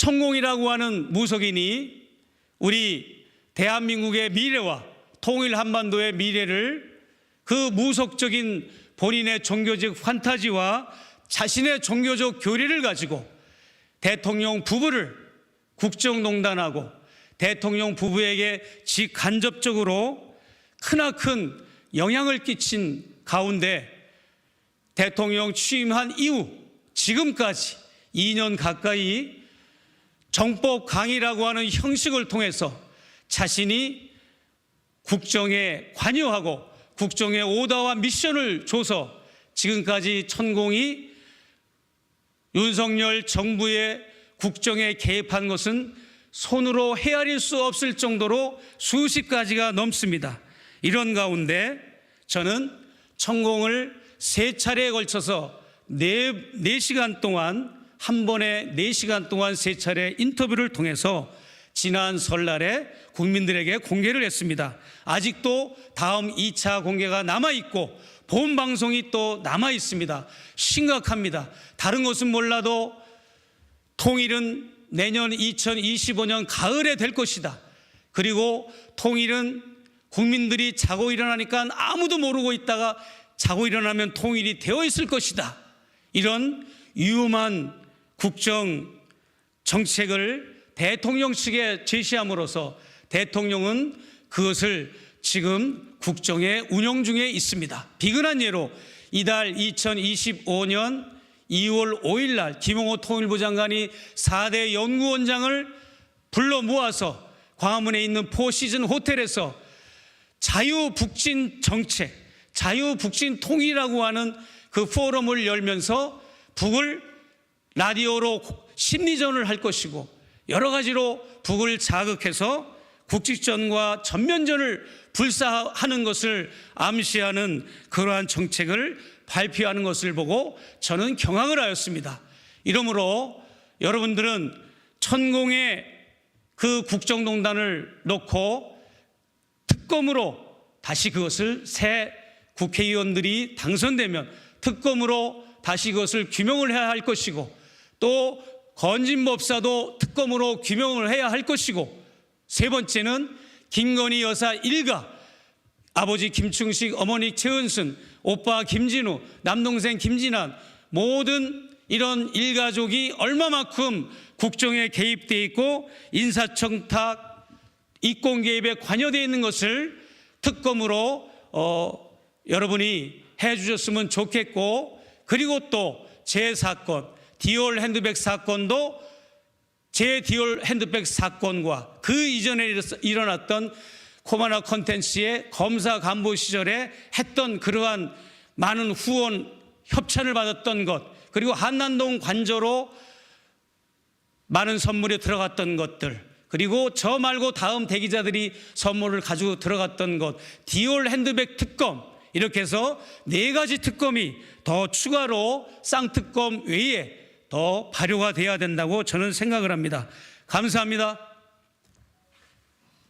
천공이라고 하는 무속인이 우리 대한민국의 미래와 통일 한반도의 미래를 그 무속적인 본인의 종교적 판타지와 자신의 종교적 교리를 가지고 대통령 부부를 국정농단하고 대통령 부부에게 직간접적으로 크나큰 영향을 끼친 가운데 대통령 취임한 이후 지금까지 2년 가까이 정법 강의라고 하는 형식을 통해서 자신이 국정에 관여하고 국정의 오다와 미션을 줘서 지금까지 천공이 윤석열 정부의 국정에 개입한 것은 손으로 헤아릴 수 없을 정도로 수십 가지가 넘습니다. 이런 가운데 저는 천공을 세 차례에 걸쳐서 네, 네 시간 동안 한 번에 네 시간 동안 세 차례 인터뷰를 통해서 지난 설날에 국민들에게 공개를 했습니다. 아직도 다음 2차 공개가 남아 있고 본 방송이 또 남아 있습니다. 심각합니다. 다른 것은 몰라도 통일은 내년 2025년 가을에 될 것이다. 그리고 통일은 국민들이 자고 일어나니까 아무도 모르고 있다가 자고 일어나면 통일이 되어 있을 것이다. 이런 위험한 국정 정책을 대통령 측에 제시함으로써 대통령은 그것을 지금 국정에 운영 중에 있습니다. 비근한 예로 이달 2025년 2월 5일 날 김홍호 통일부 장관이 4대 연구원장을 불러 모아서 광화문에 있는 포시즌 호텔에서 자유북진 정책, 자유북진 통일이라고 하는 그 포럼을 열면서 북을 라디오로 심리전을 할 것이고 여러 가지로 북을 자극해서 국직전과 전면전을 불사하는 것을 암시하는 그러한 정책을 발표하는 것을 보고 저는 경악을 하였습니다. 이러므로 여러분들은 천공의 그 국정농단을 놓고 특검으로 다시 그것을 새 국회의원들이 당선되면 특검으로 다시 그것을 규명을 해야 할 것이고 또 건진법사도 특검으로 규명을 해야 할 것이고 세 번째는 김건희 여사 일가 아버지 김충식 어머니 최은순 오빠 김진우 남동생 김진환 모든 이런 일가족이 얼마만큼 국정에 개입돼 있고 인사청탁 이권 개입에 관여되어 있는 것을 특검으로 어, 여러분이 해주셨으면 좋겠고 그리고 또 제 사건 디올 핸드백 사건도 제 디올 핸드백 사건과 그 이전에 일어났던 코마나 컨텐츠의 검사 간부 시절에 했던 그러한 많은 후원 협찬을 받았던 것 그리고 한남동 관저로 많은 선물이 들어갔던 것들 그리고 저 말고 다음 대기자들이 선물을 가지고 들어갔던 것 디올 핸드백 특검 이렇게 해서 네 가지 특검이 더 추가로 쌍특검 외에 더 발효가 돼야 된다고 저는 생각을 합니다. 감사합니다.